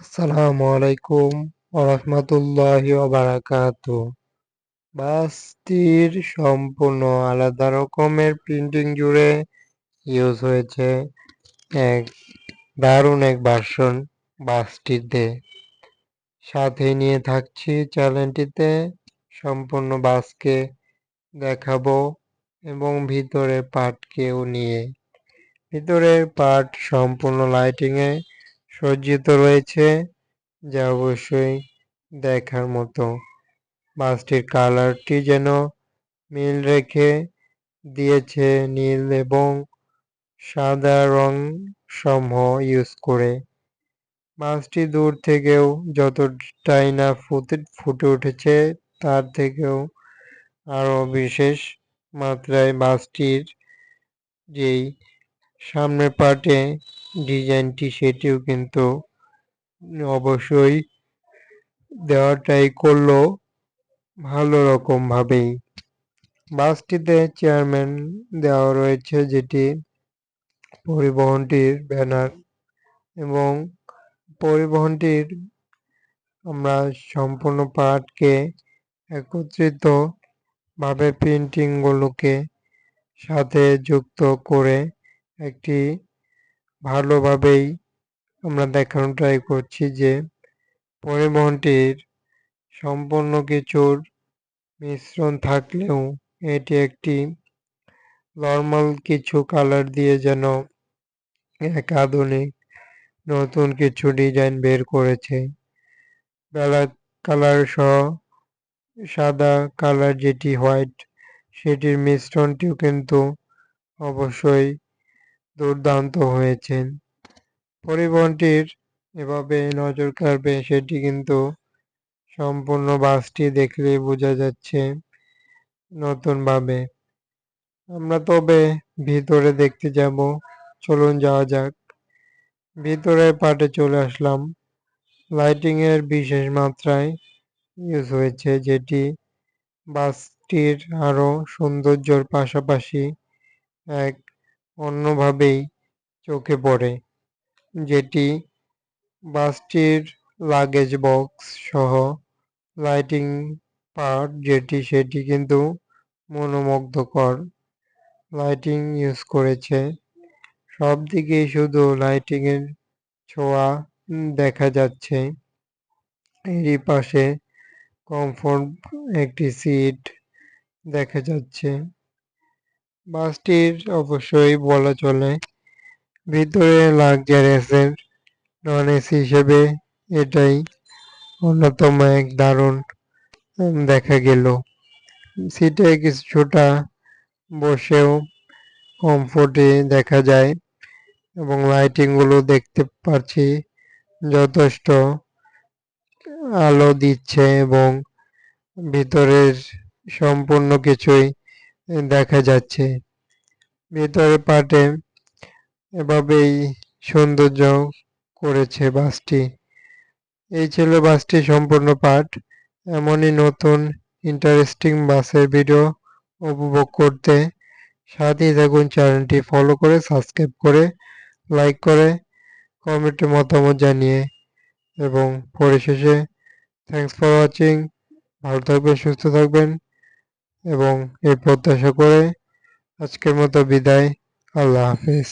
আসসালামু আলাইকুম ওরহমতুল্লাহি বারাকাত বাসটির সম্পূর্ণ আলাদা রকমের প্রিন্টিং জুড়ে ইউজ হয়েছে এক, দারুণ এক ভার্সন বাসটিতে। সাথে নিয়ে থাকছি চ্যানেলটিতে সম্পূর্ণ বাসকে দেখাবো এবং ভিতরের পার্টকেও নিয়ে। ভিতরের পার্ট সম্পূর্ণ লাইটিংয়ে সজ্জিত রয়েছে, যা অবশ্যই দেখার মতো। বাসটির কালারটি যেন মিল রেখে দিয়েছে নীল এবং সাদা রং সমূহ ইউজ করে। বাসটি দূর থেকেও যতটাই না ফুটে ফুটে উঠেছে, তার থেকেও আরও বিশেষ মাত্রায় বাসটির যেই সামনের পার্টে ডিজাইনটি সেটিও কিন্তু অবশ্যই দেওয়াটাই করল ভালো রকমভাবেই বাসটিতে চেয়ারম্যান দেওয়া রয়েছে যেটি পরিবহনটির ব্যানার এবং পরিবহনটির আমরা সম্পূর্ণ পার্টকে একত্রিত ভাবে প্রিন্টিংগুলোকে সাথে যুক্ত করে একটি ভালোভাবেই আমরা দেখানোর ট্রাই করছি যে পরিবহনটির সম্পূর্ণ কিছুর মিশ্রণ থাকলেও এটি একটি নর্মাল কিছু কালার দিয়ে যেন এক আধুনিক নতুন কিছু ডিজাইন বের করেছে। ব্ল্যাক কালার সহ সাদা কালার যেটি হোয়াইট সেটির মিশ্রণটিও কিন্তু অবশ্যই দুর্দান্ত হয়েছেন। পরিবহনটির এভাবে নজর কাড়বে সেটি কিন্তু সম্পূর্ণ বাসটি দেখলে বোঝা যাচ্ছে নতুনভাবে। আমরা তবে ভিতরে দেখতে যাব। চলুন যাওয়া যাক। ভিতরের পার্টে চলে আসলাম। লাইটিংয়ের বিশেষ মাত্রায় ইউজ হয়েছে যেটি বাসটির আরও সৌন্দর্যর পাশাপাশি এক অন্যভাবেই চোখে পড়ে, যেটি বাসটির লাগেজ বক্স সহ লাইটিং পার্ট যেটি সেটি কিন্তু মনোমুগ্ধকর লাইটিং ইউজ করেছে। সব দিকেই শুধু লাইটিংয়ের ছোঁয়া দেখা যাচ্ছে। এরই পাশে কমফোর্ট একটি সিট দেখা যাচ্ছে। বাসটির অবশ্যই বলা চলে। ভিতরে লাক্সারিয়াসের নন এসি হিসেবে এটাই অন্যতম এক দারুণ দেখা গেল। সিটে কিছুটা বসেও কমফোর্টে দেখা যায় এবং লাইটিংগুলো দেখতে পাচ্ছি যথেষ্ট আলো দিচ্ছে এবং ভিতরের সম্পূর্ণ কিছুই দেখা যাচ্ছে। ভেতরে পাটে এভাবেই সৌন্দর্য করেছে বাসটি। এই ছিল বাসটি সম্পূর্ণ পাঠ এমনই নতুন ইন্টারেস্টিং বাসের ভিডিও উপভোগ করতে সাথেই থাকুন চ্যানেলটি ফলো করে সাবস্ক্রাইব করে লাইক করে কমেন্টে মতামত জানিয়ে এবং পরিশেষে থ্যাংকস ফর ওয়াচিং ভালো থাকবেন, সুস্থ থাকবেন। এবং এই প্রত্যাশা করে আজকের মতো বিদায়। আল্লাহ হাফিজ।